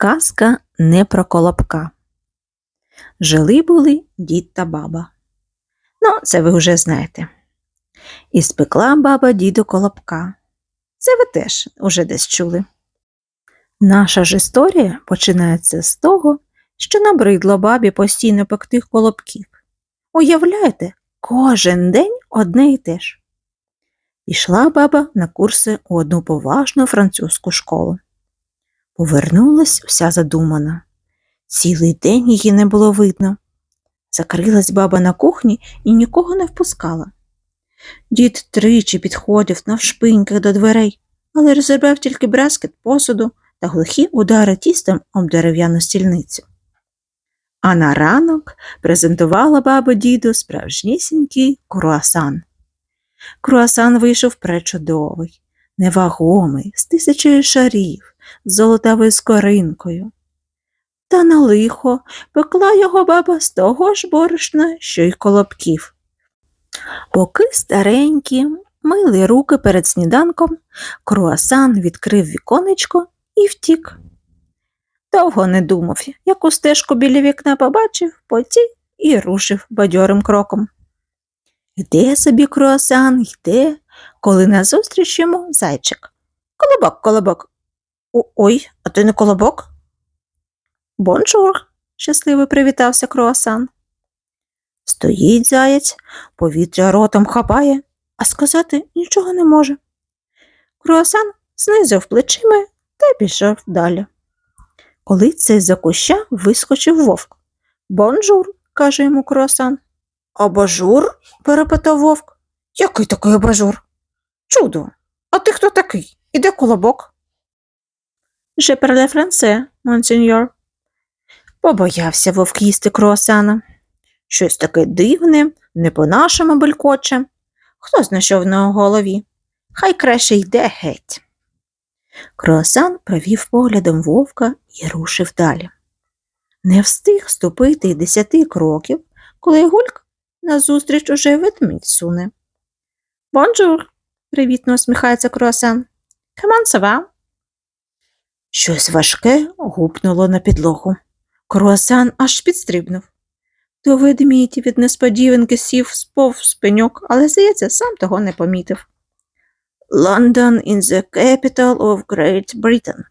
Казка не про колобка. Жили були дід та баба. Ну, це ви вже знаєте. І спекла баба діду колобка. Це ви теж уже десь чули. Наша ж історія починається з того, що набридло бабі постійно пекти колобків. Уявляєте, кожен день одне і те ж. Пішла баба на курси у одну поважну французьку школу. Повернулась вся задумана. Цілий день її не було видно. Закрилась баба на кухні і нікого не впускала. Дід тричі підходив навшпиньках до дверей, але розірвав тільки брескет посуду та глухі удари тістом об дерев'яну стільницю. А на ранок презентувала баба діду справжнісінький круасан. Круасан вийшов пречудовий, невагомий, з тисячею шарів, з золотавою скоринкою. Та на лихо пекла його баба з того ж борошна, що й колобків. Поки старенькі мили руки перед сніданком, круасан відкрив віконечко і втік. Довго не думав, яку стежку біля вікна побачив, потік і рушив бадьорим кроком. Йде собі круасан, йде, коли назустріч йому зайчик. Колобок, колобок. «О- Ой, а ти не колобок? Бонжур, щасливо привітався круасан. Стоїть заєць, повітря ротом хапає, а сказати нічого не може. Круасан знизив плечима та пішов далі. Коли це за куща вискочив вовк. Бонжур, каже йому круасан. Абажур? перепитав вовк. Який такий абажур? Чудо. А ти хто такий? І де колобок? Je parle français, монсеньор. Побоявся вовк їсти круасана. Щось таке дивне, не по-нашому белькоче. Хто знайшов на голові? Хай краще йде геть. Круасан провів поглядом вовка і рушив далі. Не встиг ступити й десяти кроків, коли гульк назустріч уже ведмідь суне. Бонжур, привітно усміхається круасан. Каман сава. Щось важке гупнуло на підлогу. Круасан аж підстрибнув. То ведмідь від несподіванки сів сповз пеньок, але, здається, сам того не помітив. London in the capital of Great Britain.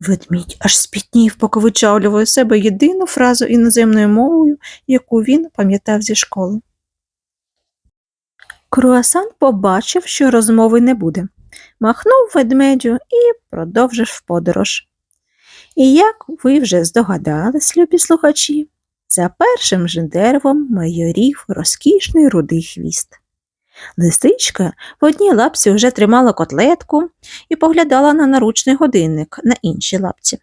Ведмідь аж спітнів, поки вичавлював себе єдину фразу іноземною мовою, яку він пам'ятав зі школи. Круасан побачив, що розмови не буде, махнув ведмедю і продовжив подорож. І як ви вже здогадались, любі слухачі, за першим же деревом майорів розкішний рудий хвіст. Лисичка в одній лапці вже тримала котлетку і поглядала на наручний годинник на іншій лапці.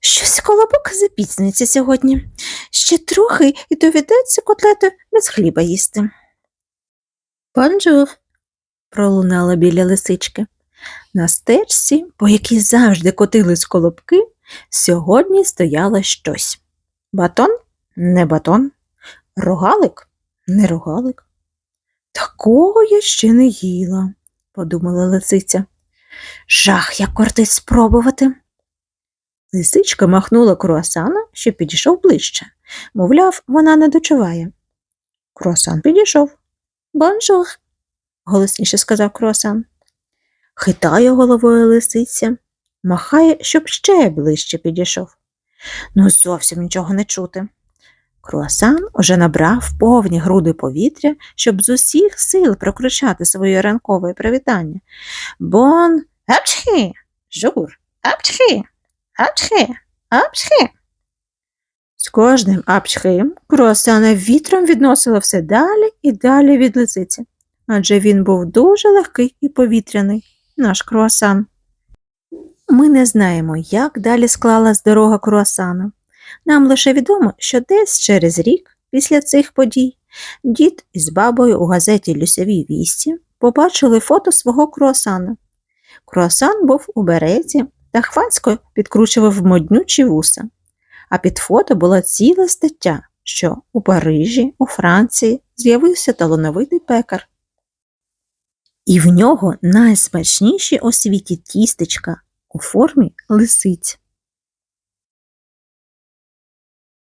Щось колобок запізнюється сьогодні. Ще трохи і доведеться котлету без хліба їсти. Бонжур, пролунала біля лисички. На стежці, по якій завжди котились колобки, сьогодні стояло щось. Батон не батон, рогалик не рогалик. Такого я ще не їла, подумала лисиця. Жах, як кортить спробувати. Лисичка махнула круасана, що підійшов ближче. Мовляв, вона не дочуває. Круасан підійшов. Бонжур, голосніше сказав круасан. Хитає головою лисиця, махає, щоб ще ближче підійшов. Ну, зовсім нічого не чути. Круасан уже набрав повні груди повітря, щоб з усіх сил прокричати своє ранкове привітання. Бон апчхі, жур, апчхі, апчхі, апчхі. З кожним апчхим круасана вітром відносило все далі і далі від лисиці, адже він був дуже легкий і повітряний, наш круасан. Ми не знаємо, як далі склалась дорога круасана. Нам лише відомо, що десь через рік після цих подій дід із бабою у газеті Люсяві вісті побачили фото свого круасана. Круасан був у береті та хвацько підкручував моднючі вуса, а під фото була ціла стаття, що у Парижі, у Франції з'явився талановитий пекар. І в нього найсмачніші у світі тістечка у формі лисиць.